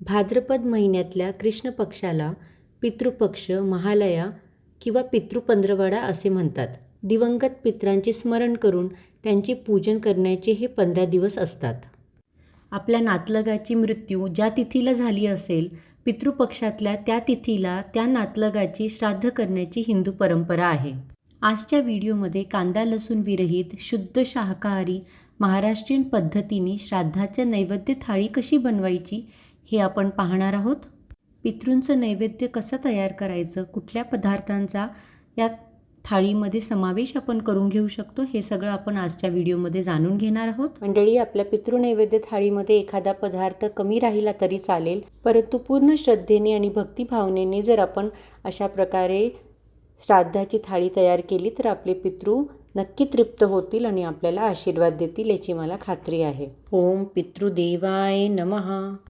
भाद्रपद महिन्यातल्या कृष्ण पक्षाला पितृपक्ष महालया किंवा पितृपंधरवडा असे म्हणतात. दिवंगत पितरांचे स्मरण करून त्यांचे पूजन करण्याचे हे पंधरा दिवस असतात. आपल्या नातलगाची मृत्यू ज्या तिथीला झाली असेल पितृपक्षातल्या त्या तिथीला त्या नातलगाची श्राद्ध करण्याची हिंदू परंपरा आहे. आजच्या व्हिडिओमध्ये कांदा लसूण विरहित शुद्ध शाकाहारी महाराष्ट्रीयन पद्धतीने श्राद्धाच्या नैवेद्य थाळी कशी बनवायची हे आपण पाहणार आहोत. पितृंचं नैवेद्य कसं तयार करायचं? कुठल्या पदार्थांचा या थाळीमध्ये समावेश आपण करून घेऊ शकतो? हे सगळं आपण आजच्या व्हिडिओमध्ये जाणून घेणार आहोत. मंडळी आपल्या पितृनैवेद्य थाळीमध्ये एखादा पदार्थ कमी राहिला तरी चालेल. परंतु पूर्ण श्रद्धेने आणि भक्तिभावनेने जर आपण अशा प्रकारे श्राद्धाची थाळी तयार केली तर आपले पितृ नक्की तृप्त होतील आणि आपल्याला आशीर्वाद देतील याची मला खात्री आहे. ओम पितृदेवाय नमः.